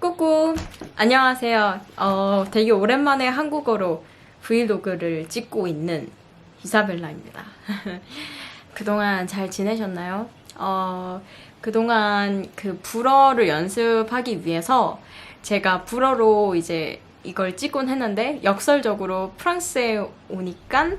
꾸꾸 안녕하세요. 어, 되게 오랜만에 한국어로 브이로그를 찍고 있는 이사벨라입니다. 그동안 잘 지내셨나요? 어, 그동안 그 불어를 연습하기 위해서 제가 불어로 이제 이걸 찍곤 했는데 역설적으로 프랑스에 오니까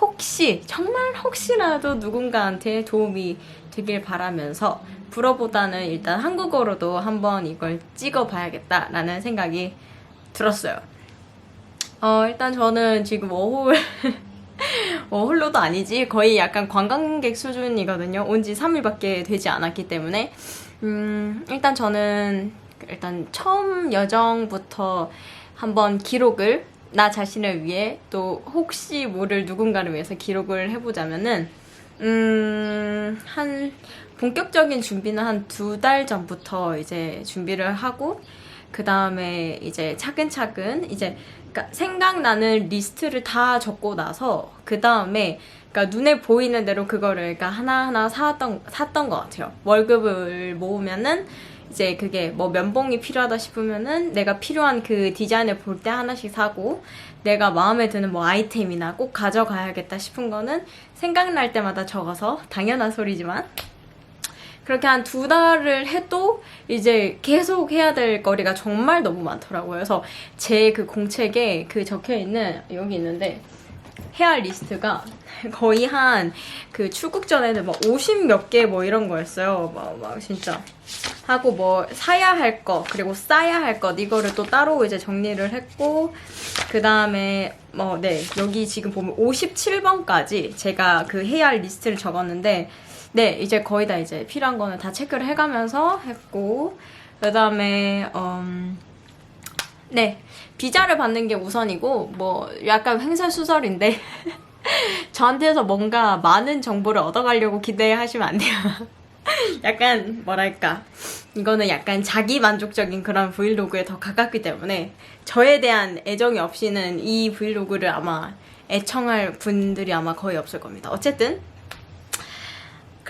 혹시 정말 혹시라도 누군가한테 도움이 되길 바라면서 불어보다는 일단 한국어로도 한번 이걸 찍어봐야겠다라는 생각이 들었어요. 어, 일단 저는 지금 워홀 워홀로도 아니지 거의 약간 관광객 수준이거든요. 온 지 3일밖에 되지 않았기 때문에 음, 일단 저는 일단 처음 여정부터 한번 기록을 나 자신을 위해 또 혹시 모를 누군가를 위해서 기록을 해보자면은 음, 한 본격적인 준비는 한 두 달 전부터 이제 준비를 하고 그 다음에 이제 차근차근 이제 그러니까 생각나는 리스트를 다 적고 나서 그 다음에 그러니까 눈에 보이는 대로 그거를 그러니까 하나하나 사왔던 샀던 것 같아요. 월급을 모으면은 이제 그게 뭐 면봉이 필요하다 싶으면은 내가 필요한 그 디자인을 볼 때 하나씩 사고 내가 마음에 드는 뭐 아이템이나 꼭 가져가야겠다 싶은 거는 생각날 때마다 적어서 당연한 소리지만 그렇게 한 두 달을 해도 이제 계속 해야 될 거리가 정말 너무 많더라고요. 그래서 제 그 공책에 그 적혀 있는 여기 있는데 해야 할 리스트가 거의 한 그 출국 전에는 막 50 몇 개 뭐 이런 거였어요. 막, 막 진짜. 하고 뭐 사야 할 거, 그리고 싸야 할 것, 이거를 또 따로 이제 정리를 했고, 그 다음에 뭐, 네, 여기 지금 보면 57번까지 제가 그 해야 할 리스트를 적었는데, 네, 이제 거의 다 이제 필요한 거는 다 체크를 해가면서 했고, 그 다음에, 음, 네, 비자를 받는 게 우선이고, 뭐, 약간 횡설수설인데, 저한테서 뭔가 많은 정보를 얻어가려고 기대하시면 안 돼요. 약간, 뭐랄까. 이거는 약간 자기 만족적인 그런 브이로그에 더 가깝기 때문에, 저에 대한 애정이 없이는 이 브이로그를 아마 애청할 분들이 아마 거의 없을 겁니다. 어쨌든,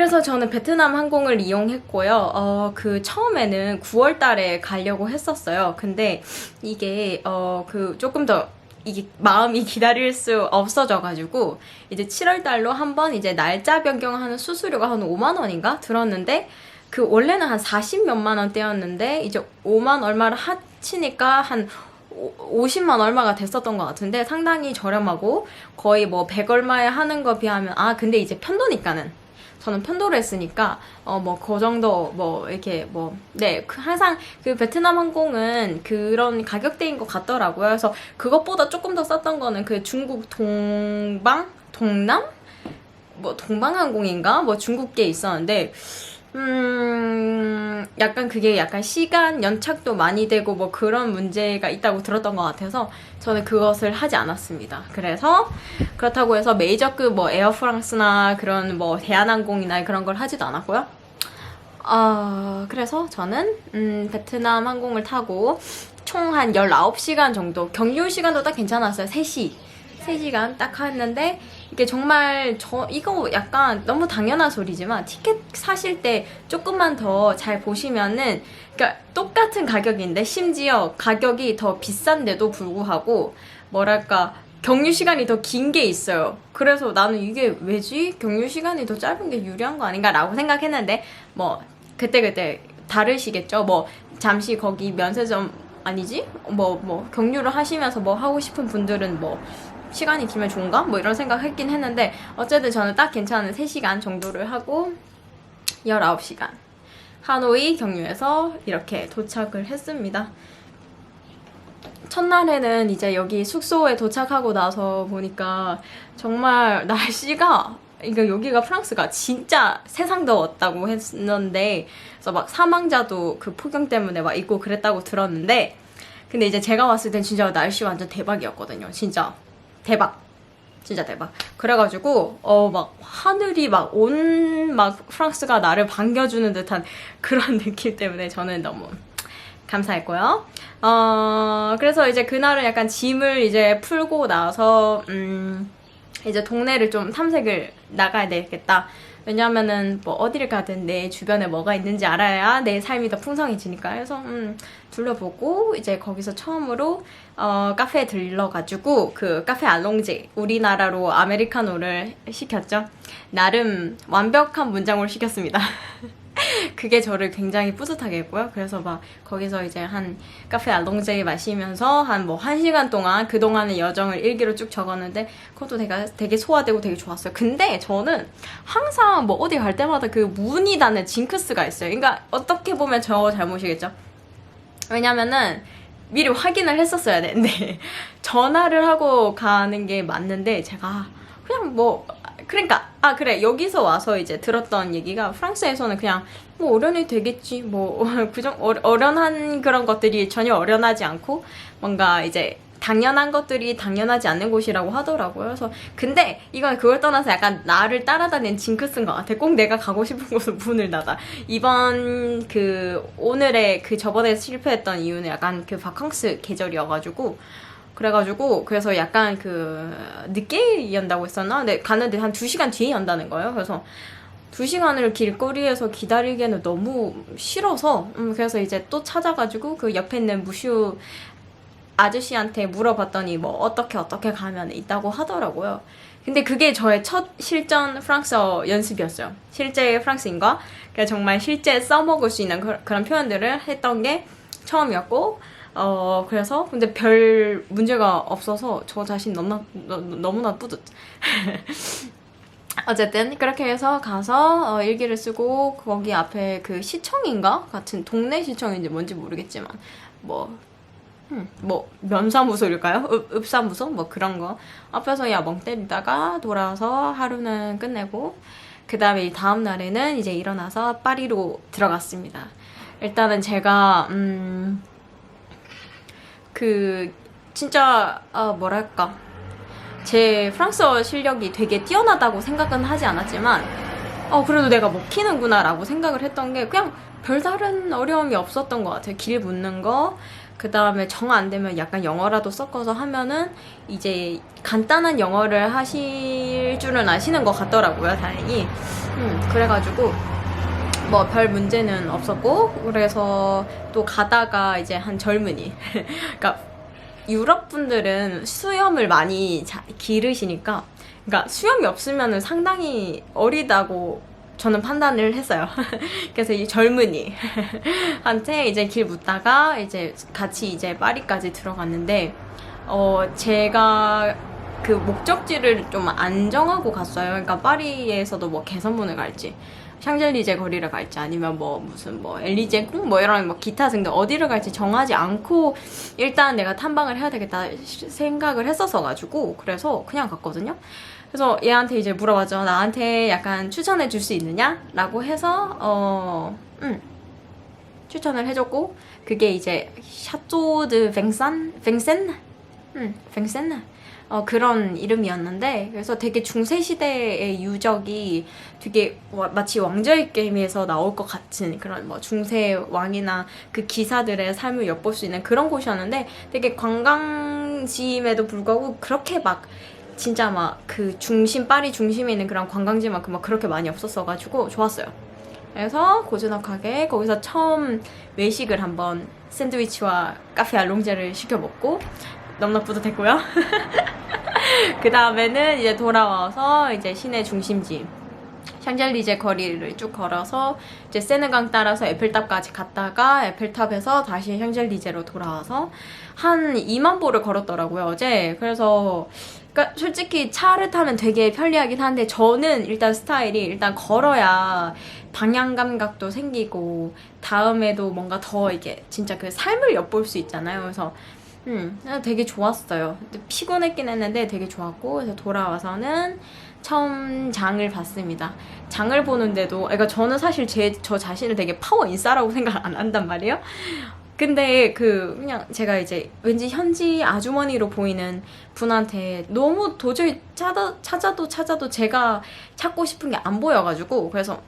그래서 저는 베트남 항공을 이용했고요. 어, 그 처음에는 9월 달에 가려고 했었어요. 근데 이게 어, 그 조금 더 이게 마음이 기다릴 수 없어져가지고 이제 7월 달로 한번 이제 날짜 변경하는 수수료가 한 5만 원인가 들었는데 그 원래는 한 40 몇만 원대였는데 이제 5만 얼마를 합치니까 한 50만 얼마가 됐었던 것 같은데 상당히 저렴하고 거의 뭐 100 얼마에 하는 거 비하면 아 근데 이제 편도니까는 저는 편도를 했으니까 어 뭐 그 정도 뭐 이렇게 뭐 네 항상 그 베트남 항공은 그런 가격대인 것 같더라고요. 그래서 그것보다 조금 더 쌌던 거는 그 중국 동방? 동남? 뭐 동방항공인가? 뭐 중국계 있었는데 음, 약간 그게 약간 시간 연착도 많이 되고 뭐 그런 문제가 있다고 들었던 것 같아서 저는 그것을 하지 않았습니다. 그래서 그렇다고 해서 메이저급 뭐 에어프랑스나 그런 뭐 대한항공이나 그런 걸 하지도 않았고요. 어, 그래서 저는 음, 베트남 항공을 타고 총 한 19시간 정도 경유 시간도 딱 괜찮았어요. 3시. 3시간 딱 했는데 이게 정말 저 이거 약간 너무 당연한 소리지만 티켓 사실 때 조금만 더 잘 보시면은 그러니까 똑같은 가격인데 심지어 가격이 더 비싼데도 불구하고 뭐랄까 경유 시간이 더 긴 게 있어요. 그래서 나는 이게 왜지? 경유 시간이 더 짧은 게 유리한 거 아닌가라고 생각했는데 뭐 그때그때 다르시겠죠. 뭐 잠시 거기 면세점 아니지? 뭐뭐 경유를 하시면서 뭐 하고 싶은 분들은 뭐 시간이 길면 좋은가? 뭐 이런 생각 했긴 했는데 어쨌든 저는 딱 괜찮은 3시간 정도를 하고 19시간 하노이 경유에서 이렇게 도착을 했습니다. 첫날에는 이제 여기 숙소에 도착하고 나서 보니까 정말 날씨가 이거 여기가 프랑스가 진짜 세상 더웠다고 했는데 그래서 막 사망자도 그 폭염 때문에 막 있고 그랬다고 들었는데 근데 이제 제가 왔을 땐 진짜 날씨 완전 대박이었거든요. 진짜 대박. 진짜 대박. 그래가지고 어 막 하늘이 막 온 막 프랑스가 나를 반겨주는 듯한 그런 느낌 때문에 저는 너무 감사했고요. 어 그래서 이제 그날은 약간 짐을 이제 풀고 나서 음 이제 동네를 좀 탐색을 나가야 되겠다. 왜냐면은 뭐 어디를 가든 내 주변에 뭐가 있는지 알아야 내 삶이 더 풍성해지니까. 그래서 음, 둘러보고 이제 거기서 처음으로 어, 카페에 들러가지고 그 카페 알롱제 우리나라로 아메리카노를 시켰죠. 나름 완벽한 문장으로 시켰습니다. 그게 저를 굉장히 뿌듯하게 했고요. 그래서 막 거기서 이제 한 카페 알롱제 마시면서 한 뭐 한 시간 동안 그동안의 여정을 일기로 쭉 적었는데 그것도 되게, 되게 소화되고 되게 좋았어요. 근데 저는 항상 뭐 어디 갈 때마다 그 문이 닫는 징크스가 있어요. 그러니까 어떻게 보면 저 잘못이겠죠. 왜냐면은 미리 확인을 했었어야 되는데 전화를 하고 가는 게 맞는데 제가 그냥 뭐 그러니까 아 그래 여기서 와서 이제 들었던 얘기가 프랑스에서는 그냥 뭐 어련히 되겠지 뭐 그정 어련한 그런 것들이 전혀 어련하지 않고 뭔가 이제 당연한 것들이 당연하지 않는 곳이라고 하더라고요. 그래서 근데 이건 그걸 떠나서 약간 나를 따라다니는 징크스인 것 같아. 꼭 내가 가고 싶은 곳을 문을 닫아. 이번 그 오늘의 그 저번에 실패했던 이유는 약간 그 바캉스 계절이어가지고 그래가지고 그래서 약간 그 늦게 연다고 했었나? 근데 가는데 한 2시간 뒤에 연다는 거예요. 그래서 2시간을 길거리에서 기다리기에는 너무 싫어서 음, 그래서 이제 또 찾아가지고 그 옆에 있는 무슈 아저씨한테 물어봤더니 뭐 어떻게 어떻게 가면 있다고 하더라고요. 근데 그게 저의 첫 실전 프랑스어 연습이었어요. 실제 프랑스인과 정말 실제 써먹을 수 있는 그, 그런 표현들을 했던 게 처음이었고 어 그래서 근데 별 문제가 없어서 저 자신 너무나 너무나 뿌듯. 어쨌든 그렇게 해서 가서 어, 일기를 쓰고 거기 앞에 그 시청인가 같은 동네 시청인지 뭔지 모르겠지만 뭐 음, 뭐 면사무소일까요? 읍, 읍사무소 뭐 그런 거 앞에서 야멍 때리다가 돌아와서 하루는 끝내고 그 다음에 다음 날에는 이제 일어나서 파리로 들어갔습니다. 일단은 제가 음, 그 진짜 아 뭐랄까 제 프랑스어 실력이 되게 뛰어나다고 생각은 하지 않았지만 어 그래도 내가 먹히는구나 라고 생각을 했던 게 그냥 별다른 어려움이 없었던 것 같아요. 길 묻는 거, 그 다음에 정 안 되면 약간 영어라도 섞어서 하면은 이제 간단한 영어를 하실 줄은 아시는 것 같더라고요, 다행히. 음, 그래가지고 뭐 별 문제는 없었고, 그래서 또 가다가 이제 한 젊은이. 그러니까 유럽 분들은 수염을 많이 자, 기르시니까, 그러니까 수염이 없으면은 상당히 어리다고 저는 판단을 했어요. 그래서 이 젊은이 한테 이제 길 묻다가 이제 같이 이제 파리까지 들어갔는데 어 제가 그 목적지를 좀 안 정하고 갔어요. 그러니까 파리에서도 뭐 개선문을 갈지 샹젤리제 거리를 갈지 아니면 뭐 무슨 뭐 엘리제 궁뭐 이런 뭐 기타 등등 어디를 갈지 정하지 않고 일단 내가 탐방을 해야 되겠다 생각을 했었어 가지고 그래서 그냥 갔거든요. 그래서 얘한테 이제 물어봤죠. 나한테 약간 추천해 줄 수 있느냐? 라고 해서 어, 음, 추천을 해줬고 그게 이제 샤토드 뱅산? 뱅센? 음, 뱅센? 어, 그런 이름이었는데 그래서 되게 중세 시대의 유적이 되게 와, 마치 왕좌의 게임에서 나올 것 같은 그런 뭐 중세 왕이나 그 기사들의 삶을 엿볼 수 있는 그런 곳이었는데 되게 관광지임에도 불구하고 그렇게 막 진짜 막 그 중심 파리 중심에 있는 그런 관광지만큼 막 그렇게 많이 없었어가지고 좋았어요. 그래서 고즈넉하게 거기서 처음 외식을 한번 샌드위치와 카페 알롱제를 시켜 먹고 너무나 뿌듯했고요. 그 다음에는 이제 돌아와서 이제 시내 중심지 샹젤리제 거리를 쭉 걸어서 이제 세느강 따라서 에펠탑까지 갔다가 에펠탑에서 다시 샹젤리제로 돌아와서 한 2만 보를 걸었더라고요 어제 그래서 그러니까 솔직히 차를 타면 되게 편리하긴 한데 저는 일단 스타일이 일단 걸어야 방향 감각도 생기고 다음에도 뭔가 더 이게 진짜 그 삶을 엿볼 수 있잖아요 그래서 음, 되게 좋았어요. 피곤했긴 했는데 되게 좋았고, 그래서 돌아와서는 처음 장을 봤습니다. 장을 보는데도, 그러니까 저는 사실 제, 저 자신을 되게 파워 인싸라고 생각 안 한단 말이에요. 근데 그, 그냥 제가 이제 왠지 현지 아주머니로 보이는 분한테 너무 도저히 찾아, 찾아도 찾아도 제가 찾고 싶은 게 안 보여가지고, 그래서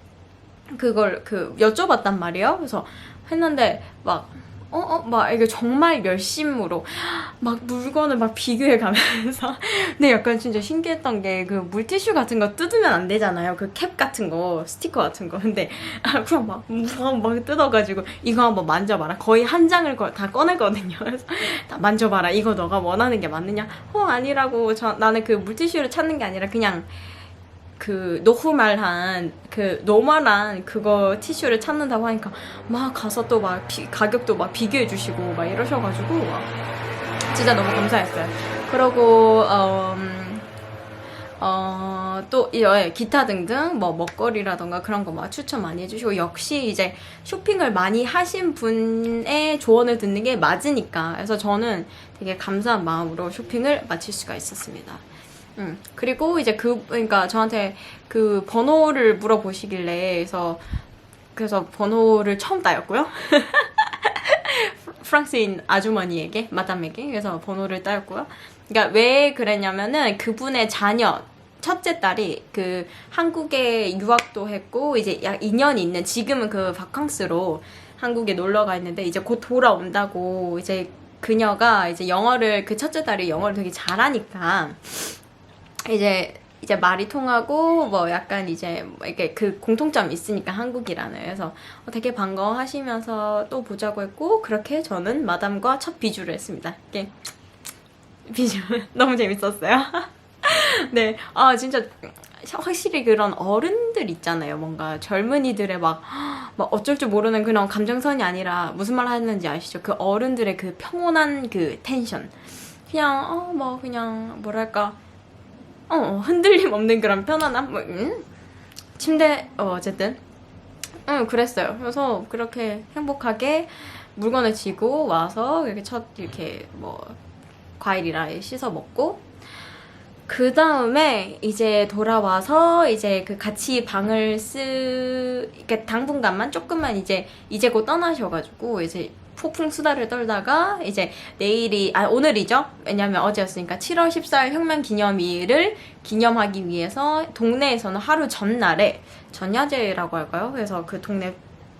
그걸 그 여쭤봤단 말이에요. 그래서 했는데 막 어, 어, 막 이게 정말 열심으로 막 물건을 막 비교해 가면서 근데 약간 진짜 신기했던 게 그 물티슈 같은 거 뜯으면 안 되잖아요. 그 캡 같은 거, 스티커 같은 거. 근데 아, 그냥 막, 막, 막 뜯어가지고 이거 한번 만져봐라. 거의 한 장을 거- 다 꺼내거든요. 그래서 다 만져봐라. 이거 너가 원하는 게 맞느냐? 어, 아니라고. 저, 나는 그 물티슈를 찾는 게 아니라 그냥 그 노후말한 그 노멀한 그거 티슈를 찾는다고 하니까 막 가서 또 막 가격도 막 비교해 주시고 막 이러셔가지고 막 진짜 너무 감사했어요. 그러고 음, 어, 또 이- 예, 기타 등등 뭐 먹거리라던가 그런 거 막 추천 많이 해주시고 역시 이제 쇼핑을 많이 하신 분의 조언을 듣는 게 맞으니까 그래서 저는 되게 감사한 마음으로 쇼핑을 마칠 수가 있었습니다. 음, 그리고 이제 그, 그러니까 저한테 그 번호를 물어보시길래, 그래서, 그래서 번호를 처음 따였고요. 프랑스인 아주머니에게, 마담에게. 그래서 번호를 따였고요. 그러니까 왜 그랬냐면은 그분의 자녀, 첫째 딸이 그 한국에 유학도 했고, 이제 약 2년 있는, 지금은 그 바캉스로 한국에 놀러 가 있는데, 이제 곧 돌아온다고, 이제 그녀가 이제 영어를, 그 첫째 딸이 영어를 되게 잘하니까, 이제 이제 말이 통하고 뭐 약간 이제 뭐 이렇게 그 공통점이 있으니까 한국이라는 그래서 어, 되게 반가워하시면서 또 보자고 했고 그렇게 저는 마담과 첫 비주를 했습니다. 이게 비주 너무 재밌었어요. 네, 아 진짜 확실히 그런 어른들 있잖아요. 뭔가 젊은이들의 막, 막 어쩔 줄 모르는 그런 감정선이 아니라 무슨 말 하는지 아시죠? 그 어른들의 그 평온한 그 텐션. 그냥 어 뭐 그냥 뭐랄까 어, 흔들림 없는 그런 편안함? 뭐, 음? 침대, 어, 어쨌든. 응, 그랬어요. 그래서 그렇게 행복하게 물건을 지고 와서 이렇게 첫, 이렇게 뭐, 과일이랑 씻어 먹고, 그 다음에 이제 돌아와서 이제 그 같이 방을 쓰, 이렇게 당분간만 조금만 이제, 이제 곧 떠나셔가지고, 이제 폭풍 수다를 떨다가 이제 내일이 아 오늘이죠 왜냐면 어제였으니까 7월 14일 혁명 기념일을 기념하기 위해서 동네에서는 하루 전날에 전야제라고 할까요 그래서 그 동네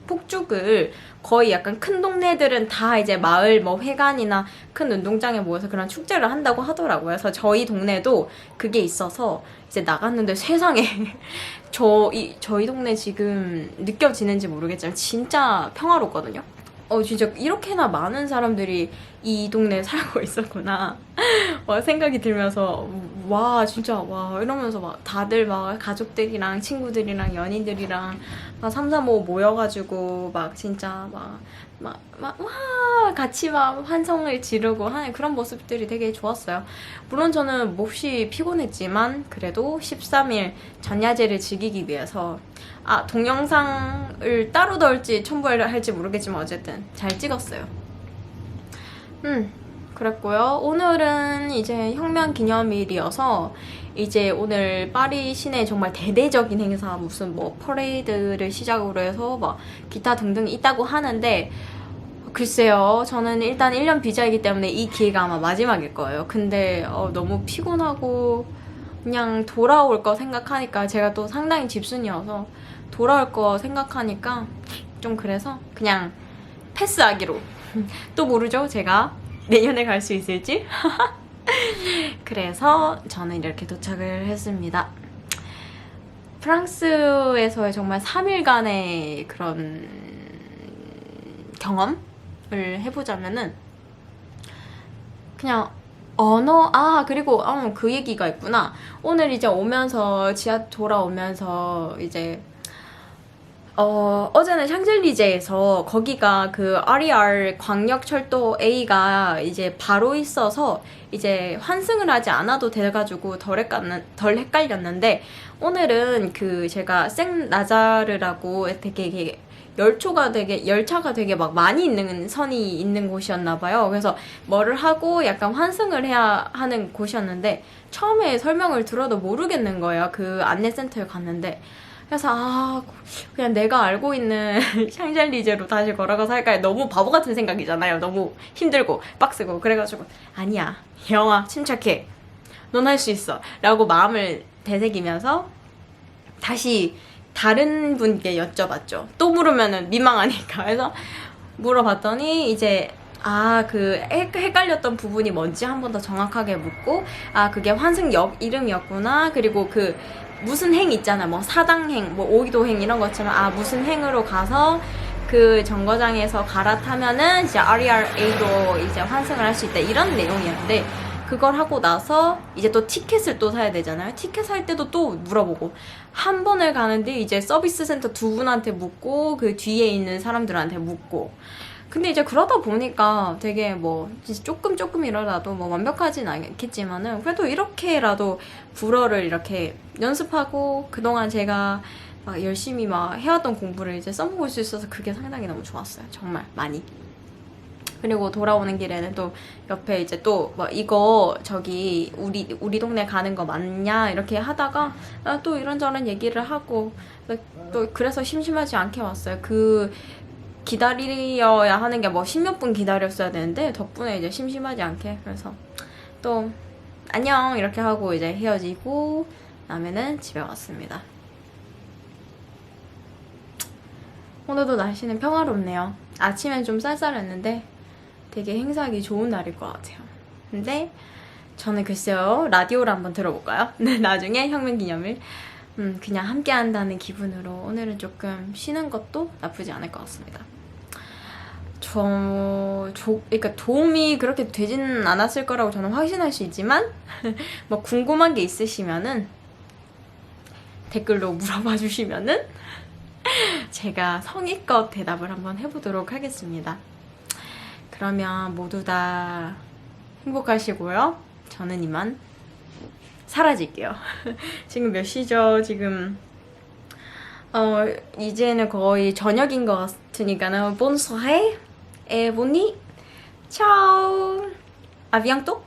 폭죽을 거의 약간 큰 동네들은 다 이제 마을 뭐 회관이나 큰 운동장에 모여서 그런 축제를 한다고 하더라고요. 그래서 저희 동네도 그게 있어서 이제 나갔는데 세상에 저희 저희 동네 지금 느껴지는지 모르겠지만 진짜 평화롭거든요. 어 진짜 이렇게나 많은 사람들이 이 동네에 살고 있었구나 와, 생각이 들면서 와 진짜 와 이러면서 막 다들 막 가족들이랑 친구들이랑 연인들이랑 막 삼삼오오 모여가지고 막 진짜 막 막 막 와 같이 막 환성을 지르고 하는 그런 모습들이 되게 좋았어요. 물론 저는 몹시 피곤했지만 그래도 13일 전야제를 즐기기 위해서 아 동영상을 따로 넣을지 첨부를 할지 모르겠지만 어쨌든 잘 찍었어요. 음 그랬고요. 오늘은 이제 혁명 기념일이어서 이제 오늘 파리 시내 정말 대대적인 행사 무슨 뭐 퍼레이드를 시작으로 해서 막 기타 등등 있다고 하는데 글쎄요. 저는 일단 1년 비자이기 때문에 이 기회가 아마 마지막일 거예요. 근데 어, 너무 피곤하고 그냥 돌아올 거 생각하니까 제가 또 상당히 집순이어서 돌아올 거 생각하니까 좀 그래서 그냥 패스하기로. 또 모르죠. 제가 내년에 갈 수 있을지. 그래서 저는 이렇게 도착을 했습니다. 프랑스에서의 정말 3일간의 그런 경험을 해보자면은 그냥 언어 아 그리고 어, 그 얘기가 있구나 오늘 이제 오면서 지하 돌아오면서 이제 어, 어제는 샹젤리제에서 거기가 그 RER 광역철도 A가 이제 바로 있어서 이제 환승을 하지 않아도 돼가지고 덜, 헷갈렸, 덜 헷갈렸는데 오늘은 그 제가 생 나자르라고 되게 이게 열초가 되게 열차가 되게 막 많이 있는 선이 있는 곳이었나 봐요. 그래서 뭐를 하고 약간 환승을 해야 하는 곳이었는데 처음에 설명을 들어도 모르겠는 거예요. 그 안내센터에 갔는데 그래서 아 그냥 내가 알고 있는 샹젤리제로 다시 걸어가서 할까 너무 바보 같은 생각이잖아요. 너무 힘들고 빡세고 그래가지고 아니야 영아 침착해 넌 할 수 있어 라고 마음을 되새기면서 다시 다른 분께 여쭤봤죠. 또 물으면은 민망하니까. 그래서 물어봤더니 이제 아그 헷갈렸던 부분이 뭔지 한 번 더 정확하게 묻고 아 그게 환승역 이름이었구나 그리고 그 무슨 행 있잖아. 뭐 사당행 뭐 오이도행 이런 것처럼 아 무슨 행으로 가서 그 정거장에서 갈아타면은 이제 RERA도 이제 환승을 할 수 있다. 이런 내용이었는데 그걸 하고 나서 이제 또 티켓을 또 사야 되잖아요. 티켓 살 때도 또 물어보고. 한 번을 가는데 이제 서비스 센터 두 분한테 묻고 그 뒤에 있는 사람들한테 묻고 근데 이제 그러다 보니까 되게 뭐 진짜 조금 조금이라도 뭐 완벽하진 않겠지만은 그래도 이렇게라도 불어를 이렇게 연습하고 그동안 제가 막 열심히 막 해왔던 공부를 이제 써먹을 수 있어서 그게 상당히 너무 좋았어요. 정말 많이. 그리고 돌아오는 길에는 또 옆에 이제 또뭐 이거 저기 우리 우리 동네 가는 거 맞냐 이렇게 하다가 아, 또 이런저런 얘기를 하고 또 그래서 심심하지 않게 왔어요. 그 기다려야 하는 게 뭐 십몇 분 기다렸어야 되는데 덕분에 이제 심심하지 않게 그래서 또 안녕 이렇게 하고 이제 헤어지고 다음에는 집에 왔습니다. 오늘도 날씨는 평화롭네요. 아침엔 좀 쌀쌀했는데 되게 행사하기 좋은 날일 것 같아요. 근데 저는 글쎄요 라디오를 한번 들어볼까요? 네 나중에 혁명 기념일 음, 그냥 함께 한다는 기분으로 오늘은 조금 쉬는 것도 나쁘지 않을 것 같습니다. 저, 조, 그러니까 도움이 그렇게 되지는 않았을 거라고 저는 확신할 수 있지만, 뭐 궁금한 게 있으시면은 댓글로 물어봐 주시면은 제가 성의껏 대답을 한번 해보도록 하겠습니다. 그러면 모두 다 행복하시고요. 저는 이만 사라질게요. 지금 몇 시죠? 지금 어 이제는 거의 저녁인 것 같으니까는 본소해 에보니 차오 아비앙또